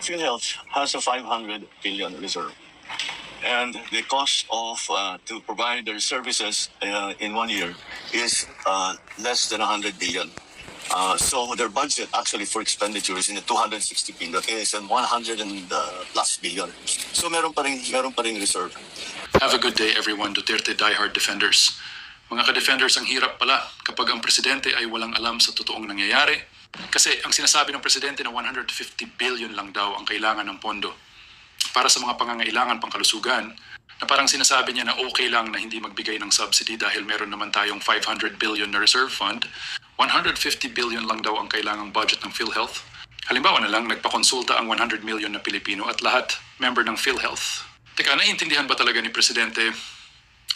PhilHealth has a 500 billion reserve. And the cost of uh, to provide their services uh, in one year is uh, less than 100 billion. Uh, so their budget actually for expenditure is in the 260 billion. It's in 100 and uh, plus billion. So meron pa rin, meron pa rin reserve. Have a good day everyone, Duterte diehard defenders. Mga ka-defenders, ang hirap pala kapag ang presidente ay walang alam sa totoong nangyayari. Kasi ang sinasabi ng presidente na 150 billion lang daw ang kailangan ng pondo para sa mga pangangailangan pangkalusugan na parang sinasabi niya na okay lang na hindi magbigay ng subsidy dahil meron naman tayong 500 billion na reserve fund, 150 billion lang daw ang kailangang budget ng PhilHealth. Halimbawa na lang, nagpakonsulta ang 100 million na Pilipino at lahat member ng PhilHealth. Teka, naiintindihan ba talaga ni Presidente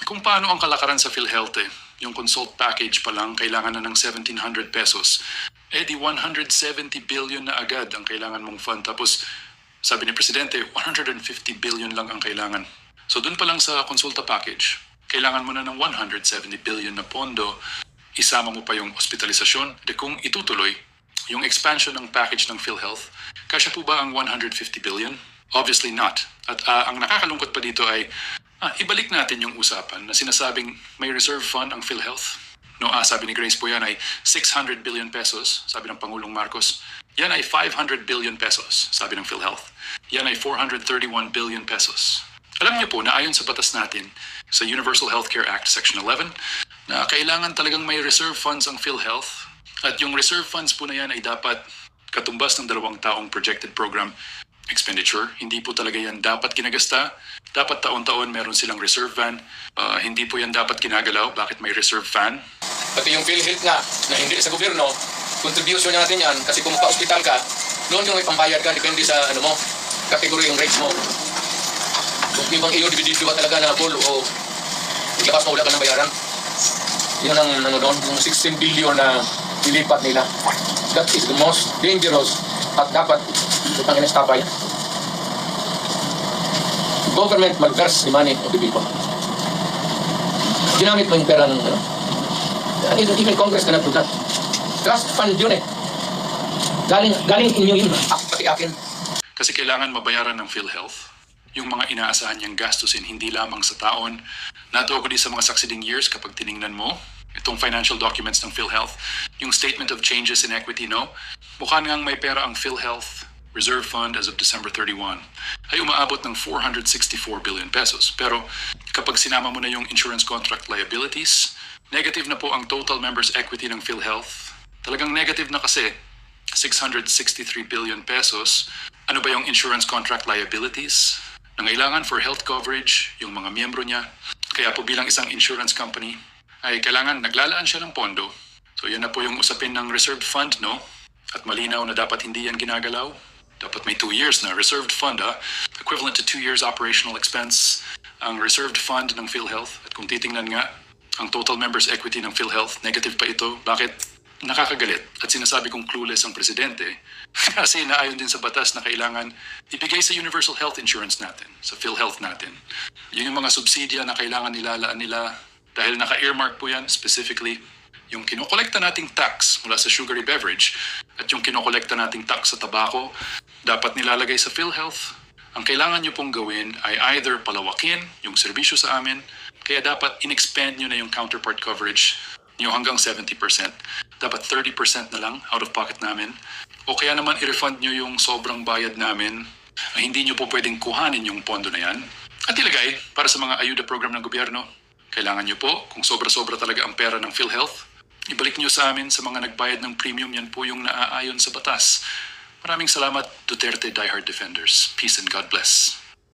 kung paano ang kalakaran sa PhilHealth eh? Yung consult package pa lang, kailangan na ng 1,700 pesos. Eh di 170 billion na agad ang kailangan mong fund. Tapos sabi ni Presidente, 150 billion lang ang kailangan. So dun pa lang sa konsulta package, kailangan mo na ng 170 billion na pondo, isama mo pa yung hospitalisasyon. De kung itutuloy, yung expansion ng package ng PhilHealth, kasya po ba ang 150 billion? Obviously not. At ah, ang nakakalungkot pa dito ay, ah, ibalik natin yung usapan na sinasabing may reserve fund ang PhilHealth. No, ah, sabi ni Grace po yan ay 600 billion pesos, sabi ng Pangulong Marcos. Yan ay 500 billion pesos, sabi ng PhilHealth. Yan ay 431 billion pesos. Alam niyo po na ayon sa batas natin sa Universal Healthcare Act Section 11 na kailangan talagang may reserve funds ang PhilHealth at yung reserve funds po na yan ay dapat katumbas ng dalawang taong projected program expenditure. Hindi po talaga yan dapat ginagasta. Dapat taon-taon meron silang reserve van. Ah, hindi po yan dapat ginagalaw. Bakit may reserve van? Pati yung PhilHealth nga, na hindi sa gobyerno, contribution natin yan kasi kung pa-hospital ka, doon yung may ka, depende sa ano mo, kategory yung rates mo. Kung ibang iyo, dividido ka talaga na full o iglabas mo, wala ka ng bayaran. Yun ang ano doon, yung 16 billion na nilipat nila. That is the most dangerous at dapat utang inestapa yan. Government malverse the money of the people. Ginamit mo yung pera ng ano, And even, Congress cannot do that. Trust fund yun eh. Galing, galing inyo yun. Pati akin. Kasi kailangan mabayaran ng PhilHealth yung mga inaasahan niyang gastusin hindi lamang sa taon. Nato ako di sa mga succeeding years kapag tiningnan mo itong financial documents ng PhilHealth, yung statement of changes in equity, no? Mukha ngang may pera ang PhilHealth Reserve Fund as of December 31 ay umaabot ng 464 billion pesos. Pero kapag sinama mo na yung insurance contract liabilities, negative na po ang total members equity ng PhilHealth. Talagang negative na kasi 663 billion pesos. Ano ba yung insurance contract liabilities? Nangailangan for health coverage, yung mga miyembro niya. Kaya po bilang isang insurance company, ay kailangan naglalaan siya ng pondo. So yan na po yung usapin ng reserved fund, no? At malinaw na dapat hindi yan ginagalaw. Dapat may two years na reserved fund, ah. Equivalent to two years operational expense ang reserved fund ng PhilHealth. At kung titingnan nga, ang total members equity ng PhilHealth, negative pa ito. Bakit? Nakakagalit at sinasabi kong clueless ang presidente kasi naayon din sa batas na kailangan ibigay sa universal health insurance natin, sa PhilHealth natin. Yun yung mga subsidya na kailangan nilalaan nila dahil naka-earmark po yan specifically yung kinokolekta nating tax mula sa sugary beverage at yung kinokolekta nating tax sa tabako dapat nilalagay sa PhilHealth. Ang kailangan nyo pong gawin ay either palawakin yung serbisyo sa amin, kaya dapat in-expand nyo na yung counterpart coverage nyo hanggang 70%. Dapat 30% na lang out of pocket namin. O kaya naman i-refund nyo yung sobrang bayad namin na hindi nyo po pwedeng kuhanin yung pondo na yan. At ilagay para sa mga ayuda program ng gobyerno. Kailangan nyo po, kung sobra-sobra talaga ang pera ng PhilHealth, ibalik nyo sa amin sa mga nagbayad ng premium yan po yung naaayon sa batas. Maraming salamat, Duterte Diehard Defenders. Peace and God bless.